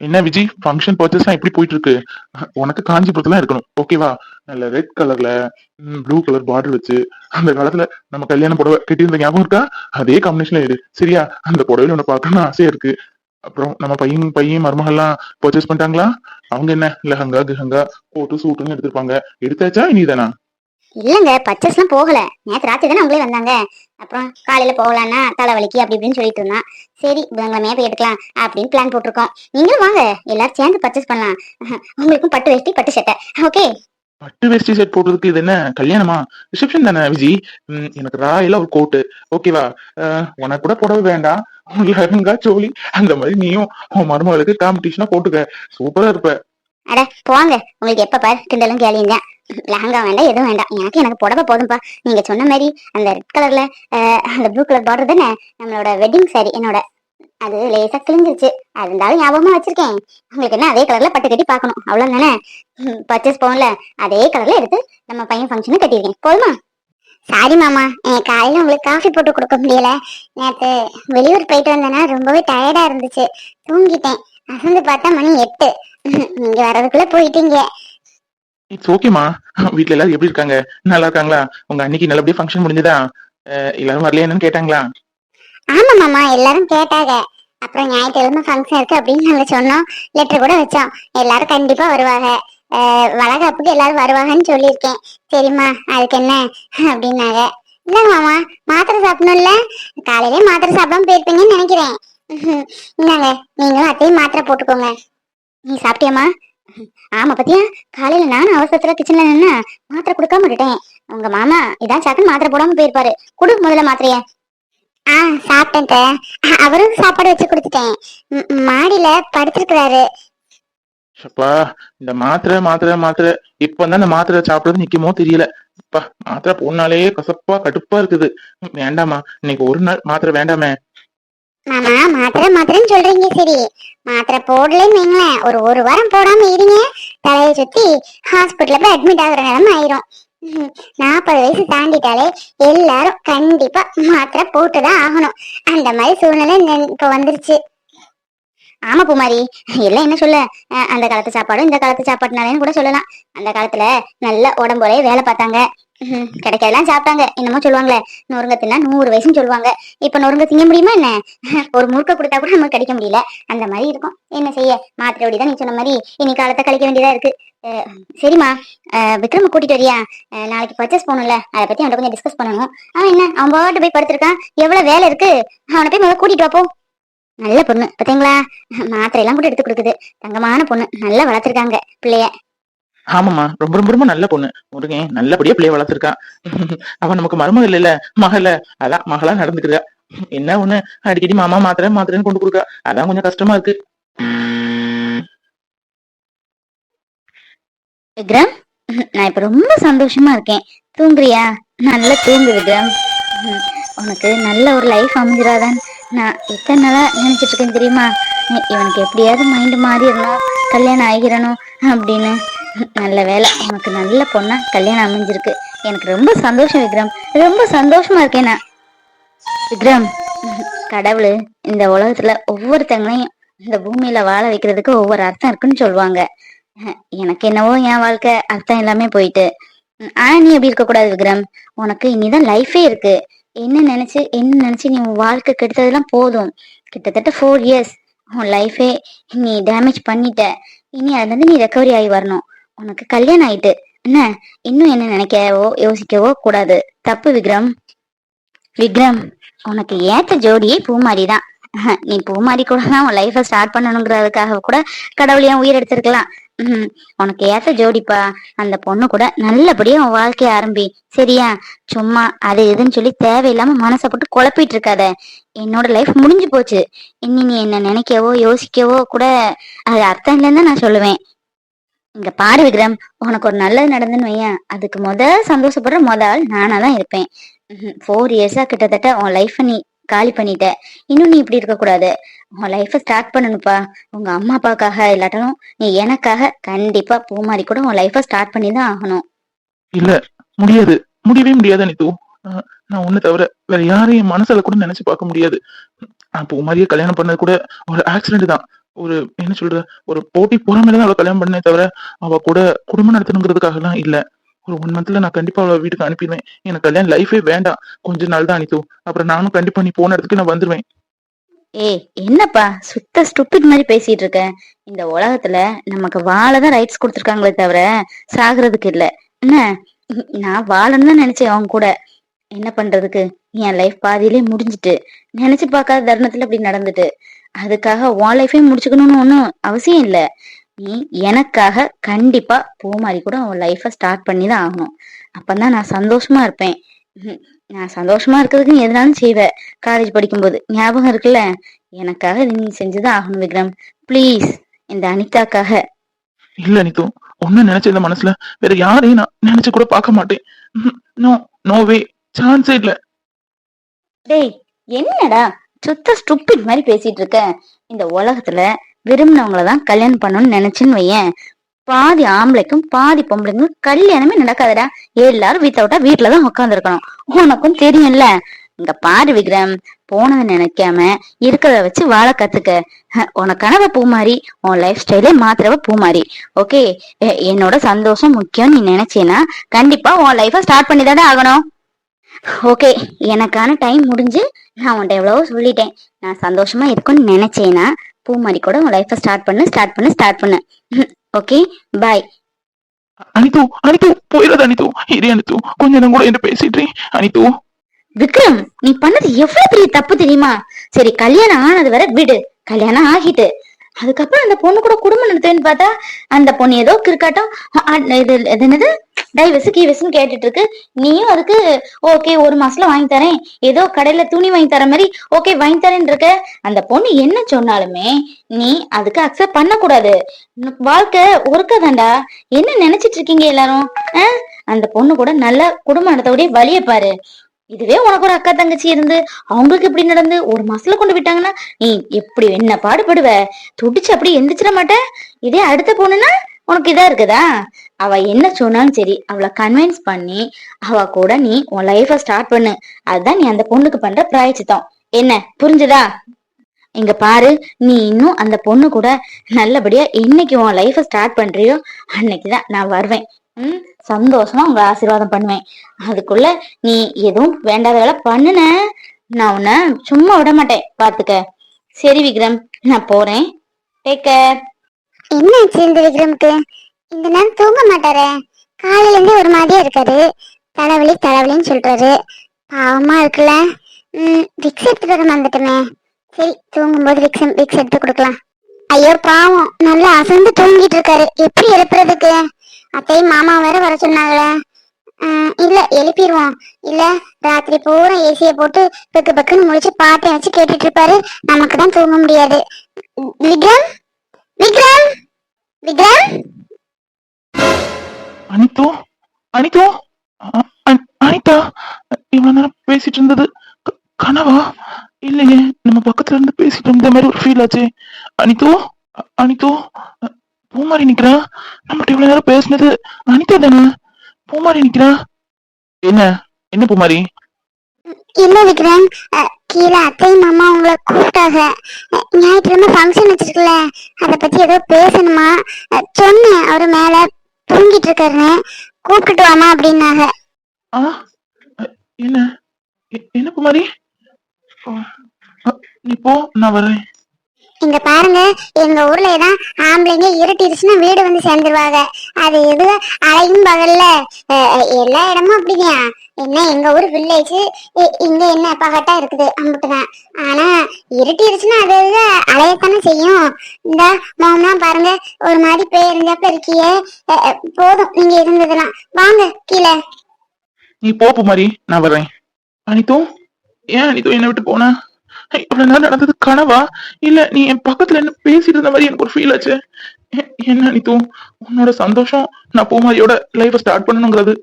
என்ன விஜி ஃபங்க்ஷன் பர்ச்சேஸ்லாம் எப்படி போயிட்டு இருக்கு உனக்கு காஞ்சிபுரத்துல இருக்கணும். ஓகேவா நல்ல ரெட் கலர்ல ப்ளூ கலர் பார்டர் வச்சு அந்த காலத்துல நம்ம கல்யாண புடவை கட்டியிருந்த ஞாபகம் இருக்கா? அதே காம்பினேஷன்ல இரு. சரியா? அந்த புடவையில உன்னை பார்க்கணும்னு ஆசையா இருக்கு. அப்புறம் நம்ம பையன் பையன் மருமகள்லாம் பர்ச்சேஸ் பண்ணிட்டாங்களா? அவங்க என்ன? லெஹங்கா கிஹங்கா கோட்டு சூட்டுன்னு எடுத்திருப்பாங்க. எடுத்தாச்சா? இனிதானா? இல்லங்க பர்ச்சேஸ்லாம் போகல. நேத்து ராத்திரி தானே அவங்களே வந்தாங்க. அப்புறம் காலையில போகலான்னா தலைவலிக்கு அப்படி இப்படின்னு சொல்லிட்டு இருந்தான். சரி புதன்கிழமையா போய் எடுக்கலாம் அப்படின்னு பிளான் போட்டிருக்கோம். நீங்களும் வாங்க எல்லாரும் சேர்ந்து பர்ச்சேஸ் பண்ணலாம். உங்களுக்கும் பட்டு வேஷ்டி பட்டு சட்டை ஓகே பட்டு வேஷ்டி செட் போடுறதுக்கு இது என்ன? கல்யாணமா? ரிசப்ஷன் தானே விஜி? எனக்கு ராயில ஒரு கோட்டு ஓகேவா உனக்கு கூட புடவை வேண்டாம். லெஹங்கா சோலி அந்த மாதிரி நீயும் உன் மருமகளுக்கு காம்படிஷனா போட்டுக்க. சூப்பரா இருப்ப. அட போங்க. உங்களுக்கு எப்ப பாரு கிண்டலும் கேளிங்க லெஹங்கா வேண்டாம் எதுவும் வேண்டாம். எனக்கு எனக்கு புடவை போதும்பா. நீங்க சொன்ன மாதிரி அந்த ரெட் கலர்ல அந்த ப்ளூ கலர் பார்டர் தானே? நம்மளோட வெட்டிங் சாரி என்னோட அது லேசா கிழிஞ்சிருச்சு. அது இருந்தாலும் ஞாபகமா வச்சிருக்கேன். உங்களுக்கு என்ன அதே கலர்ல பட்டு கட்டி பார்க்கணும். அவ்வளவுதானே பர்ச்சேஸ் போகல. அதே கலர்ல எடுத்து நம்ம பையன் ஃபங்க்ஷனு கட்டியிருக்கேன். போதுமா? சாரி மாமா. என் காலையில உங்களுக்கு காஃபி போட்டு கொடுக்க முடியல. நேற்று வெளியூர் போயிட்டு வந்தேன்னா ரொம்பவே டயர்டா இருந்துச்சு. தூங்கிட்டேன். அசந்து பார்த்தா மணி எட்டு. நீங்க வர்றதுக்குள்ள போயிட்டீங்க. இட்ஸ் ஓகேமா வீட்ல எல்லாரும் எப்படி இருக்காங்க? நல்லா இருக்காங்களா? உங்க அன்னைக்கு நல்லபடியா ஃபங்க்ஷன் முடிஞ்சதா? எல்லாரும் வரலையா என்னன்னு கேட்டாங்களா? ஆமா மாமா. எல்லாரும் கேட்டாங்க. அப்புறம் ஞாயிற்றுக்கிழமை ஃபங்க்ஷன் இருக்கு அப்படின்னு நாங்க சொன்னோம். லெட்டர் கூட வச்சோம். எல்லாரும் கண்டிப்பா வருவாங்க. அஹ், வளகாப்புக்கு எல்லாரும் வருவாங்கன்னு சொல்லியிருக்கேன். சரிம்மா அதுக்கு என்ன? அப்படின்னாங்க. இல்ல மாமா. மாத்திரை சாப்பிடணும்ல? காலையிலே மாத்திரை சாப்பிடாம போயிருப்பீங்கன்னு நினைக்கிறேன். இந்தாங்க நீங்களும் அத்தையும் மாத்திரை போட்டுக்கோங்க. நீ சாப்பிட்டியம்மா? ஆமா பத்தியா? காலையில நானும் அவசரத்துல கிச்சன்ல நின்னா மாத்திரை கொடுக்காம விட்டுட்டேன். உங்க மாமா இதான் சாக்குன்னு மாத்திரை போடாம போயிருப்பாரு. குடு முதல்ல மாத்திரைய. ஆ சாப்பிட்டேன் அவரும் சாப்பாடு வச்சு கொடுத்துட்டேன். மாடியில படுத்திருக்கிறாரு. அப்பா இந்த மாத்திரை மாத்திரை மாத்திரை. இப்பதான் இந்த மாத்திரை சாப்பிடுறது நிக்குமோ தெரியல. அப்பா மாத்திரை போனாலே கசப்பா கடுப்பா இருக்குது. வேண்டாமா இன்னைக்கு ஒரு நாள் மாத்திரை வேண்டாமே. மாமா மாத்திரை மாத்திரைன்னு சொல்றீங்க சரி. மாத்திரை போடலன்னு வைங்களேன். ஒரு ஒரு வாரம் போடாம இருங்க. தலையை சுத்தி ஹாஸ்பிட்டல்ல போய் அட்மிட் ஆகுற நிலைமை ஆயிரும். நாற்பது வயசு தாண்டிட்டாலே எல்லாரும் கண்டிப்பா மாத்திரை போட்டுதான் ஆகணும். அந்த மாதிரி சூழ்நிலை இப்ப வந்துருச்சு. ஆமா குமாரி எல்லாம் என்ன சொல்ல? அந்த காலத்து சாப்பாடும் இந்த காலத்து சாப்பாடுனாலேன்னு கூட சொல்லலாம். அந்த காலத்துல நல்ல உடம்போலே வேலை பார்த்தாங்க. ம், சாப்பிட்டாங்க. என்னமோ சொல்லுவாங்களே நொறுங்க தின்னா நூறு வயசுன்னு சொல்லுவாங்க. இப்ப நொறுங்க திங்க முடியுமா என்ன? ஒரு முறுக்க கொடுத்தா கூட நமக்கு கிடைக்க முடியல. அந்த மாதிரி இருக்கும். என்ன செய்ய? மாத்திரை தான் நீ சொன்ன மாதிரி இனி காலத்தை கழிக்க வேண்டியதா இருக்கு. சரிம்மா. விக்ரம் கூட்டிட்டு வரியா? நாளைக்கு பர்ச்சேஸ் போகணும்ல. அதை பத்தி அவன் கொஞ்சம் டிஸ்கஸ் பண்ணணும். அவன் என்ன? அவன் பாட்டு போய் படுத்திருக்கான். எவ்வளவு வேலை இருக்கு? அவனை போய் முதல்ல கூட்டிட்டு வாப்போ. போ நல்ல பொண்ணு. பாத்தீங்களா? மாத்திரை எல்லாம் கூட எடுத்து கொடுக்குது. தங்கமான பொண்ணு. நல்லா வளர்த்துருக்காங்க. பிள்ளைய. ஆமாமா ரொம்ப ரொம்ப ரொம்ப நல்ல பொண்ணு. முருகன் நல்லபடியா பிள்ளைய வளர்த்துருக்கா. அவன் நமக்கு மருமகள் இல்ல. மகள அதான் மகளா நடந்துக்கிறா என்ன ஒண்ணு? அடிக்கடி மாமா மாத்திரை மாத்திரைன்னு கொண்டு கொடுக்கா. அதான் கொஞ்சம் கஷ்டமா இருக்கு. விக்ரம் நான் இப்ப ரொம்ப சந்தோஷமா இருக்கேன். தூங்குறியா? நல்லா தூங்கு விக்ரம். உனக்கு நல்ல ஒரு லைஃப் அமைஞ்சிடாதான் நான் எத்தனை நாளா நினைச்சிட்டு இருக்கேன் தெரியுமா? இவனுக்கு எப்படியாவது மைண்ட் மாறிடணும் கல்யாணம் ஆகிடணும் அப்படின்னு. நல்ல வேலை உனக்கு நல்ல பொண்ணா கல்யாணம் அமைஞ்சிருக்கு. எனக்கு ரொம்ப சந்தோஷம் விக்ரம். ரொம்ப சந்தோஷமா இருக்கேன் நான். விக்ரம் கடவுள் இந்த உலகத்துல ஒவ்வொருத்தங்களையும் இந்த பூமியில வாழ வைக்கிறதுக்கு ஒவ்வொரு அர்த்தம் இருக்குன்னு சொல்லுவாங்க. எனக்கு என்னவோ என் வாழ்க்கை அர்த்தம் எல்லாமே போயிட்டு. ஆனா நீ எப்படி இருக்க கூடாது விக்ரம். உனக்கு இனிதான் லைஃபே இருக்கு. என்ன நினைச்சு என்ன நினைச்சு நீ உன் வாழ்க்கை கெடுத்ததெல்லாம் போதும். கிட்டத்தட்ட ஃபோர் இயர்ஸ் உன் லைஃபே நீ டேமேஜ் பண்ணிட்ட. இனி அதுல இருந்து நீ ரெக்கவரி ஆகி வரணும். உனக்கு கல்யாணம் ஆயிட்டு. என்ன? இன்னும் என்ன நினைக்கவோ யோசிக்கவோ கூடாது. தப்பு விக்ரம். விக்ரம் உனக்கு ஏத்த ஜோடியே பூமாரி தான். நீ பூமாரி கூட தான் உன் லைஃப ஸ்டார்ட் பண்ணணுங்கிறதுக்காக கூட கடவுளையும் உயிர் எடுத்திருக்கலாம்? ம், உனக்கு ஏத்த ஜோடிப்பா. அந்த பொண்ணு கூட நல்லபடியா உன் வாழ்க்கைய ஆரம்பி. சரியா? சும்மா அது இதுன்னு சொல்லி தேவையில்லாம மனசை போட்டு குழப்பிட்டு இருக்காத. என்னோட லைஃப் முடிஞ்சு போச்சு. இனி நீ என்ன நினைக்கவோ யோசிக்கவோ கூட அது அர்த்தம் இல்லைன்னு தான் நான் சொல்லுவேன். இங்க பாரு விக்ரம் உனக்கு ஒரு நல்லது நடந்துன்னு வையேன். அதுக்கு முத சந்தோஷப்படுற முத ஆள் நானா தான் இருப்பேன் ஃபோர் இயர்ஸா கிட்டத்தட்ட உன் லைஃப நீ காலி பண்ணிட்ட. இன்னும் நீ இப்படி இருக்க கூடாது. உன் லைஃப ஸ்டார்ட் பண்ணணும்ப்பா உங்க அம்மா அப்பாக்காக இல்லாட்டாலும் நீ எனக்காக கண்டிப்பா பூ மாதிரி கூட உன் லைஃப ஸ்டார்ட் பண்ணி தான் ஆகணும். இல்ல முடியாது. முடியவே முடியாது அனித்து நான் நான் தவிர வேற யாரையும் மனசுல கூட நினைச்சு பார்க்க முடியாது. நான் பூ மாதிரியே கல்யாணம் பண்ணது கூட ஒரு ஆக்சிடென்ட் தான். ஒரு என்ன சொல்ற ஒரு போட்டி பொறாமையில தான் அவளை கல்யாணம் பண்ணே தவிர அவ கூட குடும்பம் நடத்தணுங்கிறதுக்காக எல்லாம் இல்ல. ஒரு ஒன் மந்த்ல நான் கண்டிப்பா அவளை வீட்டுக்கு அனுப்பிடுவேன். எனக்கு கல்யாணம் லைஃபே வேண்டாம். கொஞ்ச நாள் தான் அனித்து அப்புறம் நானும் கண்டிப்பா நீ போன இடத்துக்கு நான் வந்துருவேன். ஏய் என்னப்பா? சுத்த ஸ்டூபிட் மாதிரி பேசிட்டு இருக்க. இந்த உலகத்துல நமக்கு வாழதான் ரைட்ஸ் கொடுத்துருக்காங்களே தவிர சாகுறதுக்கு இல்ல. என்ன? நான் வாழணும்னு நினைச்சேன் அவங்க கூட. என்ன பண்றதுக்கு? என் லைஃப் பாதியிலே முடிஞ்சிட்டு. நினைச்சு பார்க்காத தருணத்துல இப்படி நடந்துட்டு. அதுக்காக உன் லைஃபையும் முடிச்சுக்கணும்னு ஒன்றும் அவசியம் இல்ல. நீ எனக்காக கண்டிப்பா பூமாரி கூட உன் லைஃப ஸ்டார்ட் பண்ணி தான் ஆகணும். அப்பதான் நான் சந்தோஷமா இருப்பேன். நான் சந்தோஷமா இருக்கிறதுக்கு நீ எதுனாலும் செய்வ. காலேஜ் படிக்கும்போது ஞாபகம் இருக்குல்ல? எனக்காக நீ செஞ்சுதான் ஆகணும் விக்ரம். ப்ளீஸ் இந்த அனிதாக்காக. இல்ல அனித்து ஒன்னு நினைச்ச இந்த மனசுல. வேற யாரையும் நான் நினைச்சு கூட பார்க்க மாட்டேன். நோ நோ வே சான்ஸே இல்ல. டேய் என்னடா? சுத்த ஸ்டூப்பிட் மாதிரி பேசிட்டு இருக்க இந்த உலகத்துல விரும்பினவங்கள தான் கல்யாணம் பண்ணணும்னு நினைச்சுன்னு வையேன். பாதி ஆம்பளைக்கும் பாதி பொம்பளைக்கும் கல்யாணமே நடக்காதடா. எல்லாரும் வீட்டை விட்டா வீட்டுலதான் உட்காந்துருக்கணும் உனக்கும் தெரியும்ல. இங்க பாரு விக்ரம் போனதை நினைக்காம இருக்கிறத வச்சு வாழ கத்துக்க. ஹ, உனக்கானவ பூமாரி உன் லைஃப் ஸ்டைலே மாத்திரவ பூமாரி. ஓகே என்னோட சந்தோஷம் முக்கியம் நீ நினைச்சேன்னா கண்டிப்பா உன் லைஃப ஸ்டார்ட் பண்ணி ஆகணும். ஓகே எனக்கான டைம் முடிஞ்சு நான் உன்ட்ட எவ்வளவோ சொல்லிட்டேன். நான் சந்தோஷமா இருக்கும்னு நினைச்சேன்னா பூமாரி கூட உன் லைஃப்பை ஸ்டார்ட் பண்ணு ஸ்டார்ட் பண்ணு ஸ்டார்ட் பண்ணு. ஓகே பாய் அனித்து அனித்து போயிடாத அனித்து இரு அனித்து கொஞ்ச நேரம் கூட என்ன பேசிட்டு அனித்து விக்ரம் நீ பண்ணது எவ்வளவு பெரிய தப்பு தெரியுமா? சரி கல்யாணம் ஆனது வரை விடு. கல்யாணம் ஆகிட்டு. அதுக்கப்புறம் அந்த பொண்ணு கூட குடும்பம் நடத்துவேன்னு பார்த்தா அந்த பொண்ணு ஏதோ இது இது என்னது? டைவர்ஸ் கீவர்ஸ்னு கேட்டுட்டு இருக்கு நீயும் அதுக்கு ஓகே ஒரு மாசத்துல வாங்கி தரேன். ஏதோ கடையில துணி வாங்கி தர மாதிரி ஓகே வாங்கி தரேன்னு இருக்க அந்த பொண்ணு என்ன சொன்னாலுமே நீ அதுக்கு அக்செப்ட் பண்ணக்கூடாது. உனக்கு வாழ்க்கை ஒருக்கதாண்டா என்ன நினைச்சிட்டு இருக்கீங்க எல்லாரும் அந்த பொண்ணு கூட நல்ல குடும்பம் நடத்தக்கூடிய வழியை பாரு. இதுவே உனக்கு ஒரு அக்கா தங்கச்சி இருந்து அவங்களுக்கு இப்படி நடந்து ஒரு மாசத்துல கொண்டு விட்டாங்கன்னா நீ எப்படி என்ன பாடுபடுவ? துடிச்சு அப்படி எந்திரிச்சிட மாட்ட. இதே அடுத்த பொண்ணுன்னா உனக்கு இதா இருக்குதா? அவ என்ன சொன்னாலும் சரி அவளை கன்வின்ஸ் பண்ணி அவ கூட நீ உன் லைஃப ஸ்டார்ட் பண்ணு. அதுதான் நீ அந்த பொண்ணுக்கு பண்ற பிராயச்சித்தம். என்ன? புரிஞ்சுதா? இங்க பாரு நீ இன்னும் அந்த பொண்ணு கூட நல்லபடியா என்னைக்கு உன் லைஃப ஸ்டார்ட் பண்றியோ அன்னைக்குதான் நான் வருவேன். உம் சந்தோஷமா உங்களை ஆசீர்வாதம் பண்ணுவேன். அதுக்குள்ள நீ எதுவும் வேண்டாத வேலை பண்ணுன. நான் உன்னை சும்மா விட மாட்டேன். பாத்துக்க. சரி விக்ரம். நான் போறேன். டேக் கேர் என்னாச்சு இந்த விக்ரமுக்கு? இந்த நேரம் தூங்க மாட்டாரே. காலையில இருந்தே ஒரு மாதிரியா இருக்காரு. தலைவலி தலைவலின்னு சொல்றாரு. பாவமா இருக்குல்ல. ம் விக்ஸ் எடுத்துட்டு வர சரி தூங்கும்போது விக்ஸ் விக்ஸ் எடுத்து கொடுக்கலாம். ஐயோ பாவம். நல்லா அசந்து தூங்கிட்டு இருக்காரு. எப்படி எழுப்புறதுக்கு? அத்தையும் மாமா வேற வர சொன்னாங்களே. இல்ல எழுப்பிடுவோம் இல்ல ராத்திரி பூரா ஏசியை போட்டு பக்கு பக்குன்னு முழிச்சு பாட்டை வச்சு கேட்டுட்டு இருப்பாரு. நமக்கு தான் தூங்க முடியாது. விக்ரம்? விக்ரம்? விக்ரம்? அனித்து அனிதோ? அனிதா? இவ்வளவு நேரம் பேசிட்டு இருந்தது. கனவா? இல்லையே நம்ம பக்கத்துல இருந்து பேசிட்டு இருந்த மாதிரி ஒரு ஃபீல் ஆச்சு. அனித்து அனிதோ? அனித்து பூமாரி நிக்கிறா? நம்மகிட்ட இவ்வளவு நேரம் பேசினது அனிதா தானே? பூமாரி நிக்கிறா? என்ன? என்ன பூமாரி? இல்ல விக்ரம்? அஹ், கீழே அத்தை மாமா உங்களை கூப்பிட்டாங்க. ஞாயிற்றுக்கிழமை ஃபங்க்ஷன் வச்சிருக்கல. அத பத்தி ஏதோ பேசணுமா? சொன்னேன். அவரு மேல தூங்கிட்டு இருக்காருன்னு கூப்பிட்டுட்டு வாமா அப்படின்னாங்க. ஆ என்ன? என்ன குமாரி? நீ போ நான் வரேன். இங்க பாருங்க எங்க ஊர்ல தான் ஆம்பளைங்க இருட்டிருச்சுன்னா வீடு வந்து சேர்ந்துருவாங்க. அது எது? அலையும் பகல்ல. எல்லா இடமும் அப்படிங்கயா என்ன எங்க ஊர் வில்லேஜ் இங்க என்ன பகட்டா இருக்குது? அம்பிட்டுதான். ஆனா இருட்டிருச்சுன்னா அது அது அலையத்தானே செய்யும். இந்த மாமா பாருங்க ஒரு மாதிரி பேருந்தாப்ப இருக்கியே. போதும் நீங்க இருந்ததெல்லாம். வாங்க கீழே. நீ போப்பு மாதிரி நான் வர்றேன். அனிதோ ஏன் அனிதோ என்ன விட்டு போன? இவ்வளவு நாள் நடந்தது கனவா? இல்ல நீ என் பக்கத்துல என்ன பேசிட்டு இருந்த மாதிரி எனக்கு ஒரு ஃபீல் ஆச்சு. என்ன அனிதோ உன்னோட சந்தோஷம் நான் பூமாரியோட லைஃப ஸ்டார்ட் பண்ணணுங்கிறது.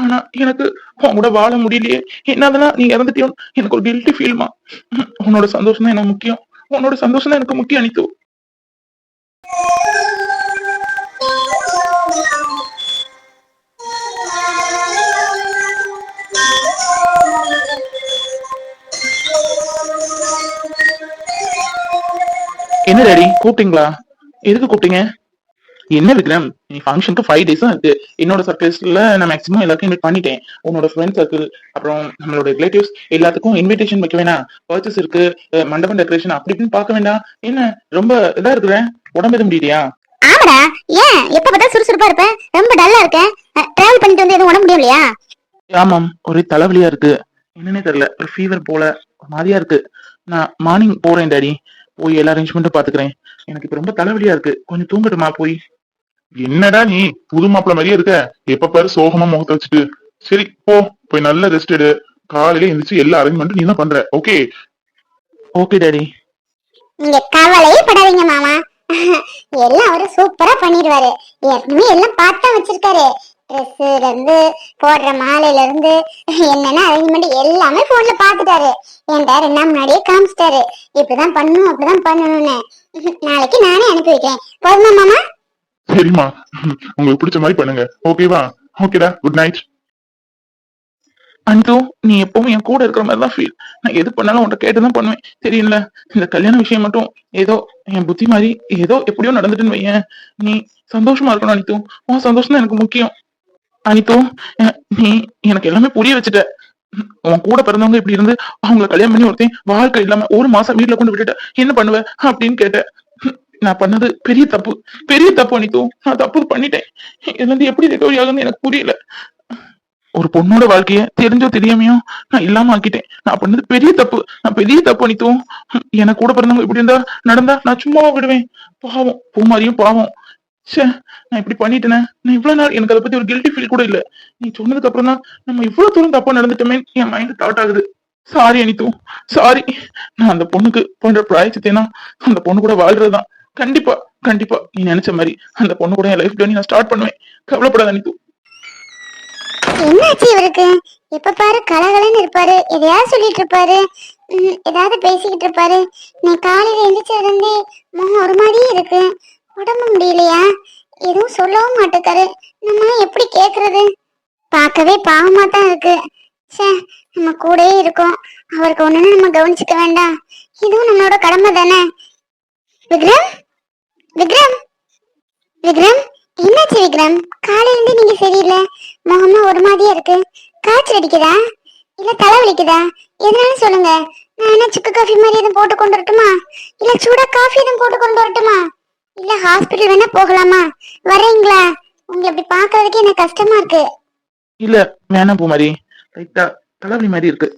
ஆனா எனக்கு உன் கூட வாழ முடியலையே. என்னதுன்னா நீ இறந்துட்டியோ எனக்கு ஒரு கில்ட்டி ஃபீல்மா உன்னோட சந்தோஷம் தான் எனக்கு முக்கியம். உன்னோட சந்தோஷம் தான் எனக்கு முக்கியம் அனித்து என்ன டாடி கூப்பிட்டீங்களா? எதுக்கு கூப்பிட்டீங்க? என்ன விக்ரம்? நீ ஃபங்க்ஷனுக்கு ஃபைவ் டேஸ் இருக்கு. என்னோட சர்க்கிள்ஸ்ல நான் மேக்ஸிமம் எல்லாருக்கும் இன்வைட் பண்ணிட்டேன். உன்னோட ஃப்ரெண்ட் சர்க்கிள் அப்புறம் நம்மளோட ரிலேட்டிவ்ஸ் எல்லாத்துக்கும் இன்விடேஷன் வைக்க வேணாம். பர்ச்சேஸ் இருக்கு. மண்டபம் டெக்கரேஷன் அப்படி இப்படின்னு பார்க்க வேண்டாம். என்ன ரொம்ப இதா இருக்கிறேன் உடம்பு எதுவும் முடியலையா? ஆமாடா. ஏன்? எப்ப பார்த்தா சுறுசுறுப்பா இருப்பேன். ரொம்ப டல்லா இருக்கேன். டிராவல் பண்ணிட்டு வந்து எதுவும் உடம்பு முடியலையா ஆமாம். ஒரே தலைவலியா இருக்கு. என்னன்னே தெரியல. ஒரு ஃபீவர் போல. மாதிரியா இருக்கு. நான் மார்னிங் போறேன் டாடி போய் எல்லா அரேஞ்ச்மெண்ட்டும் பாத்துக்கிறேன். எனக்கு இப்ப ரொம்ப தலைவலியா இருக்கு. கொஞ்சம் தூங்கட்டுமா போய்? என்னடா நீ? புது மாப்பிள்ள மாதிரியே இருக்க. எப்ப பாரு சோகமா முகத்தை வச்சுட்டு. சரி போ. போய் நல்ல ரெஸ்ட் எடு. காலையில எந்திரிச்சு எல்லா அரேஞ்ச்மெண்ட்டும் நீ தான் பண்ற. ஓகே ஓகே டாடி நீங்க கவலையே படாதீங்க மாமா. எல்லாம் அவரு சூப்பரா பண்ணிடுவாரு. ஏற்கனவே எல்லாம் பார்த்தா வச்சிருக்காரு. ட்ரெஸ்ல இருந்து போடுற மாலையில இருந்து என்னென்ன அரேஞ்ச்மெண்ட் எல்லாமே போன்ல பாத்துட்டாரு என்கிட்ட ரெண்டு நாள் முன்னாடியே காமிச்சிட்டாரு. இப்படிதான் பண்ணணும் அப்படிதான் பண்ணணும்னு. நாளைக்கு நானே அனுப்பி வைக்கிறேன். போதுமா மாமா? சரிம்மா. உங்களுக்கு பிடிச்ச மாதிரி பண்ணுங்க. ஓகேவா ஓகேடா குட் நைட் அனிது நீ எப்பவும் என் கூட இருக்கிற மாதிரி தான் ஃபீல் நான் எது பண்ணாலும் உன்கிட்ட கேட்டு தான் பண்ணுவேன். தெரியல இந்த கல்யாண விஷயம் மட்டும் ஏதோ என் புத்தி மாதிரி ஏதோ எப்படியோ நடந்துட்டுன்னு வையேன். நீ சந்தோஷமா இருக்கணும் அனித்து உன் சந்தோஷம் தான் எனக்கு முக்கியம். அனிதோ நீ எனக்கு எல்லாமே புரிய வச்சுட்ட. உன் கூட பிறந்தவங்க இப்படி இருந்து அவங்கள கல்யாணம் பண்ணி ஒருத்தன் வாழ்க்கை இல்லாம ஒரு மாசம் வீட்டுல கொண்டு விட்டுட்ட. என்ன பண்ணுவ அப்படின்னு கேட்ட. நான் பண்ணது பெரிய தப்பு. பெரிய தப்பு அனிதோ. நான் தப்பு பண்ணிட்டேன். இதுல இருந்து எப்படி ரெக்கவரி ஆகுன்னு எனக்கு புரியல. ஒரு பொண்ணோட வாழ்க்கைய தெரிஞ்சோ தெரியாமையோ நான் இல்லாம ஆக்கிட்டேன். நான் பண்ணது பெரிய தப்பு. நான் பெரிய தப்பு அனித்தும் எனக்கு கூட பிறந்தவங்க இப்படி இருந்தா நடந்தா நான் சும்மாவா விடுவேன் பாவம். பூமாரியும் பாவம். நான் இப்படி பண்ணிட்டேனே. நான் இவ்வளவு நாள் எனக்கு அதை பத்தி ஒரு கில்ட்டி ஃபீல் கூட இல்ல. நீ சொன்னதுக்கு அப்புறம் தான் நம்ம இவ்வளவு தூரம் தப்பா நடந்துட்டோமே என் மைண்ட் தாட் ஆகுது. சாரி அனித்து சாரி நான் அந்த பொண்ணுக்கு பண்ற பிராயச்சித்தேனா அந்த பொண்ணு கூட வாழ்றதுதான். கண்டிப்பா கண்டிப்பா. நீ நினைச்ச மாதிரி அந்த பொண்ணு கூட என் லைஃப் ஜேர்னி நான் ஸ்டார்ட் பண்ணுவேன். கவலைப்படாத அனித்து என்னாச்சு இவருக்கு? எப்ப பாரு கலகலன்னு இருப்பாரு. எதையாவது சொல்லிட்டு இருப்பாரு. ஏதாவது பேசிக்கிட்டு இருப்பாரு. நீ காலையில எந்திரிச்சதுல இருந்தே முகம் ஒரு மாதிரியே இருக்கு. உடம்பு முடியலையா? எதுவும் சொல்லவும் மாட்டேக்காரு. நம்ம எப்படி கேக்குறது? பார்க்கவே பாவமா தான் இருக்கு. ச்சே நம்ம கூடயே இருக்கோம். அவருக்கு ஒண்ணுன்னு நம்ம கவனிச்சுக்க வேண்டாம். இதுவும் நம்மளோட கடமை தானே? விக்ரம்? விக்ரம்? விக்ரம்? என்னாச்சு விக்ரம்? காலையில இருந்து நீங்க சரியில்லை. முகமா ஒரு மாதிரியா இருக்கு. காய்ச்சல் அடிக்குதா? இல்ல தலை வலிக்குதா? எதனால சொல்லுங்க. நான் என்ன சுக்கு காஃபி மாதிரி எதுவும் போட்டு கொண்டு வரட்டுமா? இல்ல சூடா காஃபி எதுவும் போட்டு கொண்டு வரட்டுமா? இல்ல ஹாஸ்பிட்டல் வேணா போகலாமா? வரீங்களா உங்களை இப்படி பாக்குறதுக்கே எனக்கு கஷ்டமா இருக்கு. இல்ல வேணாம் பூமாரி. லைட்டா தலைவலி மாதிரி இருக்கு.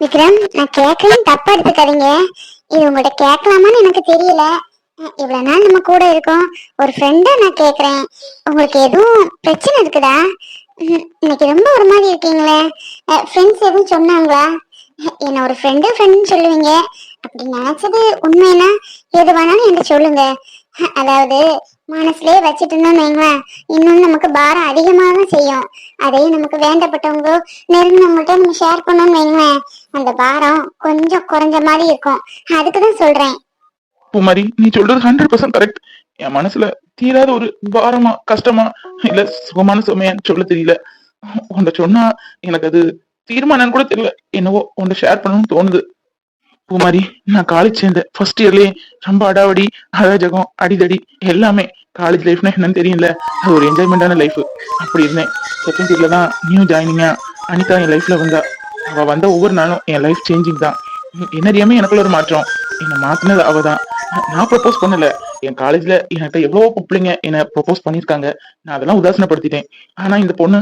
விக்ரம் நான் கேட்கலாம் தப்பா எடுத்துக்காதீங்க. இது உங்கள்ட்ட கேட்கலாமான்னு எனக்கு தெரியல. இவ்வளவு நாள் நம்ம கூட இருக்கோம். ஒரு ஃப்ரெண்டா நான் கேக்குறேன் உங்களுக்கு எதுவும் பிரச்சனை இருக்குதா? இன்னைக்கு ரொம்ப ஒரு மாதிரி இருக்கீங்களே. ஃப்ரெண்ட்ஸ் எதுவும் சொன்னாங்களா? என்ன ஒரு ஃப்ரெண்டு ஃப்ரெண்டுன்னு சொல்லுவீங்க. அப்படி நினைச்சது உண்மைனா எது வேணாலும் என்கிட்ட சொல்லுங்க. அதாவது மனசுலயே வச்சுட்டு இருந்தோம்னு இன்னும் நமக்கு பாரம் அதிகமாக தான் செய்யும். அதையும் நமக்கு வேண்டப்பட்டவங்க நெருங்கினவங்கள்ட்ட நம்ம ஷேர் பண்ணோம்னு வைங்களேன் அந்த பாரம் கொஞ்சம் குறைஞ்ச மாதிரி இருக்கும். அதுக்கு தான் சொல்றேன். பூமாரி நீ சொல்றது ஹண்ட்ரட் பர்சன்ட் கரெக்ட் என் மனசுல தீராத ஒரு பாரமா கஷ்டமா இல்ல சுகமான சுமையான்னு சொல்ல தெரியல. உன்ட சொன்னா எனக்கு அது தீர்மானம் கூட தெரியல. என்னவோ உன்ட ஷேர் பண்ணணும்னு தோணுது. பூமாரி நான் காலேஜ் சேர்ந்தேன் ஃபர்ஸ்ட் இயர்லயே ரொம்ப அடாவடி அராஜகம் அடிதடி எல்லாமே காலேஜ் லைஃப்னா என்னன்னு தெரியல அது ஒரு என்ஜாய்மெண்டான லைஃப் அப்படி இருந்தேன். செகண்ட் இயர்ல தான் நியூ ஜாயினிங்கா அனிதா என் லைஃப்ல வந்தா. அவ வந்த ஒவ்வொரு நாளும் என் லைஃப் சேஞ்சிங் தான். என்ன அறியாம எனக்குள்ள ஒரு மாற்றம். என்னை மாத்தினது அவ தான். நான் ப்ரப்போஸ் பண்ணல. என் காலேஜ்ல என்கிட்ட எவ்வளவோ பிள்ளைங்க என்ன ப்ரப்போஸ் பண்ணிருக்காங்க நான் அதெல்லாம் உதாசனப்படுத்திட்டேன். ஆனா இந்த பொண்ணு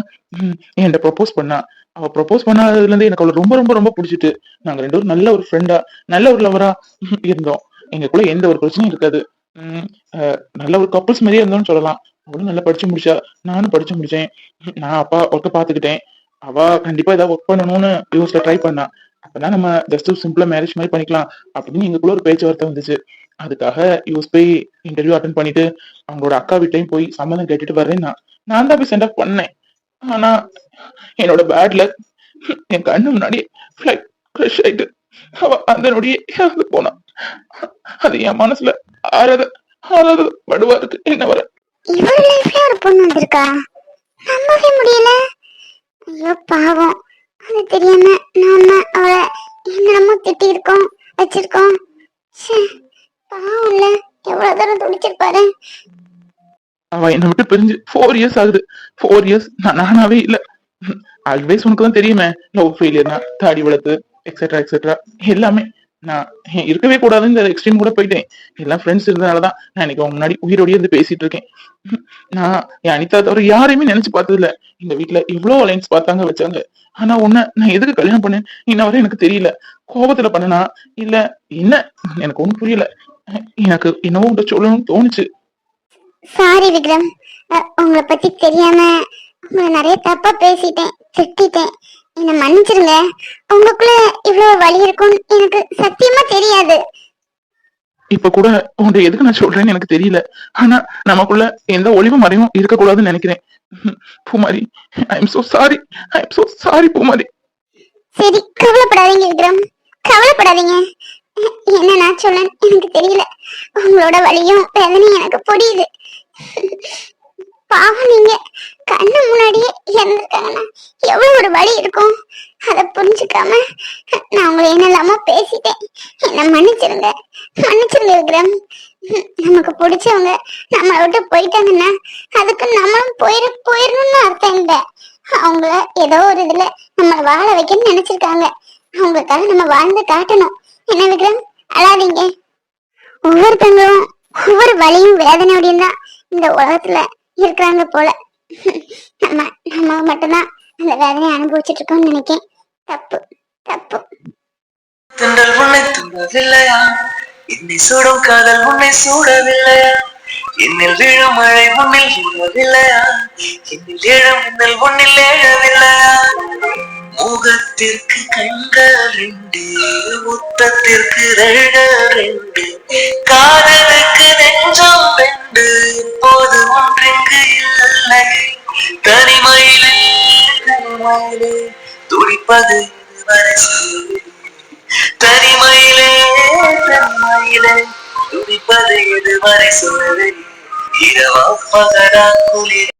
என்கிட்ட ப்ரப்போஸ் பண்ணா. அவ ப்ரப்போஸ் பண்ணாததுலேருந்து எனக்கு அவளை ரொம்ப ரொம்ப ரொம்ப பிடிச்சிட்டு நாங்க ரெண்டு பேரும் நல்ல ஒரு ஃப்ரெண்டா நல்ல ஒரு லவரா இருந்தோம். எங்களுக்குள்ள எந்த ஒரு பிரச்சனையும் இருக்காது. நல்ல ஒரு கப்புள்ஸ் மாதிரியே இருந்தோம்னு சொல்லலாம். அவளும் நல்லா படிச்சு முடிச்சா நானும் படிச்சு முடிச்சேன். நான் அப்பா ஒர்க்க பாத்துக்கிட்டேன். அவ கண்டிப்பா ஏதாவது ஒர்க் பண்ணணும்னு யூஎஸ்ல ட்ரை பண்ணா. அப்பதான் நம்ம ஜஸ்ட் சிம்பிளா மேரேஜ் மாதிரி பண்ணிக்கலாம் அப்படின்னு எங்களுக்குள்ள ஒரு பேச்சுவார்த்தை வந்துச்சு. அதுக்காக யூஎஸ் போய் இன்டர்வியூ அட்டன் பண்ணிட்டு அவங்களோட அக்கா வீட்லயும் போய் சம்மதம் கேட்டுட்டு வரேன் நான் நான் தான் போய் சென்ட் ஆஃப் பண்ணேன். ஆனா என்னோட பேட்ல என் கண்ணு முன்னாடி ஃபிளைட் கிரஷ் ஆயிட்டு அவ அந்த நொடியே இறந்து போனான் அது என் மனசுல ஆறாத ஆறாத படுவா இருக்கு என்ன வர? இவரு லைஃப்ல ஒரு பொண்ணு வந்திருக்கா? நம்பவே முடியல. ஐயோ பாவம். அது தெரியாம நாம அவளை என்னமோ திட்டி இருக்கோம் வச்சிருக்கோம் பாவம் இல்ல. எவ்வளவு தூரம் துடிச்சிருப்பாரு. அவ என்னை விட்டு பிரிஞ்சு ஃபோர் இயர்ஸ் ஆகுது. ஃபோர் இயர்ஸ் நான் நானாவே இல்ல. ஆல்வேஸ் உனக்கு தான் தெரியுமே லவ் ஃபெயிலியர்னா தாடி வளர்த்து எக்ஸெட்ரா எக்ஸெட்ரா எல்லாமே நான் இருக்கவே கூடாதுன்னு இந்த எக்ஸ்ட்ரீம் கூட போயிட்டேன். எல்லாம் ஃப்ரெண்ட்ஸ் இருந்தனாலதான் நான் இன்னைக்கு அவங்க முன்னாடி உயிரோடய இருந்து பேசிட்டு இருக்கேன். நான் என் அனிதா தவிர யாரையுமே நினைச்சு பார்த்தது இல்ல இந்த வீட்டுல இவ்வளவு அலைன்ஸ் பார்த்தாங்க வச்சாங்க. ஆனா உன்ன நான் எதுக்கு கல்யாணம் பண்ணேன்? இன்ன வரை எனக்கு தெரியல. கோபத்துல பண்ணனா இல்ல என்ன? எனக்கு ஒண்ணும் புரியல. எனக்கு என்னவோ உன்கிட்ட சொல்லணும்னு தோணுச்சு. சாரி விக்ரம். உங்களை பத்தி தெரியாம உங்களை நிறைய தப்பா பேசிட்டேன் திட்டிட்டேன். என்ன மன்னிச்சிருங்க. உங்களுக்குள்ள இவ்வளவு வலி இருக்கும்னு எனக்கு சத்தியமா தெரியாது. இப்ப கூட உன்கிட்ட எதுக்கு நான் சொல்றேன்னு எனக்கு தெரியல. ஆனா நமக்குள்ள எந்த ஒளிவு மறைவும் இருக்கக்கூடாதுன்னு நினைக்கிறேன். Poomari I am so sorry I am so sorry Poomari. சரி கவலைப்படாதீங்க விக்ரம். கவலைப்படாதீங்க. என்ன நான் சொல்ல எனக்கு தெரியல. உங்களோட வலியும் வேதனையும் எனக்கு புரியுது. பாவம் நீங்க கண்ணு முன்னாடியே இறந்துருக்காங்கன்னா எவ்வளவு ஒரு வலி இருக்கும்? அதை புரிஞ்சுக்காம நான் உங்களை என்னெல்லாமோ பேசிட்டேன். என்ன மன்னிச்சிருங்க. மன்னிச்சிருங்க விக்ரம். நமக்கு பிடிச்சவங்க நம்மளை விட்டு போயிட்டாங்கன்னா அதுக்கு நம்மளும் போயிரு போயிடணும்னு அர்த்தம் இல்லை. அவங்கள ஏதோ ஒரு இதுல நம்ம வாழ வைக்கணும்னு நினைச்சிருக்காங்க. அவங்களுக்காக நம்ம வாழ்ந்து காட்டணும். என்ன விக்ரம்? அழாதீங்க. ஒவ்வொருத்தங்களும் ஒவ்வொரு வலியும் வேதனையோடையும் தான் இந்த உலகத்துல இருக்கிறாங்க போல. நம்ம நம்ம மட்டும்தான் அந்த வேதனையை அனுபவிச்சுட்டு இருக்கோம்னு நினைக்கேன் தப்பு தப்பு. தென்றல் உன்னை தூண்டவில்லையா என்னை சூடும் காதல் உன்னை சூடவில்லையா? என்னில் விழும் மழை உன்னில் விழவில்லையா? என்னில் ஏழும் மின்னல் உன்னில் ஏழவில்லையா முகத்திற்கு கண்கள் ரெண்டு முத்தத்திற்கு ரெண்டு ரெண்டு. காதலுக்கு நெஞ்சம் ரெண்டு. இப்போது ஒன்றுக்கு இல்லை. தனிமையிலே தனிமையிலே துடிப்பது இதுவரை தனிமையிலே தனிமையிலே துடிப்பது இதுவரை சொல்லவில்லை. இரவா பகரா குளிர்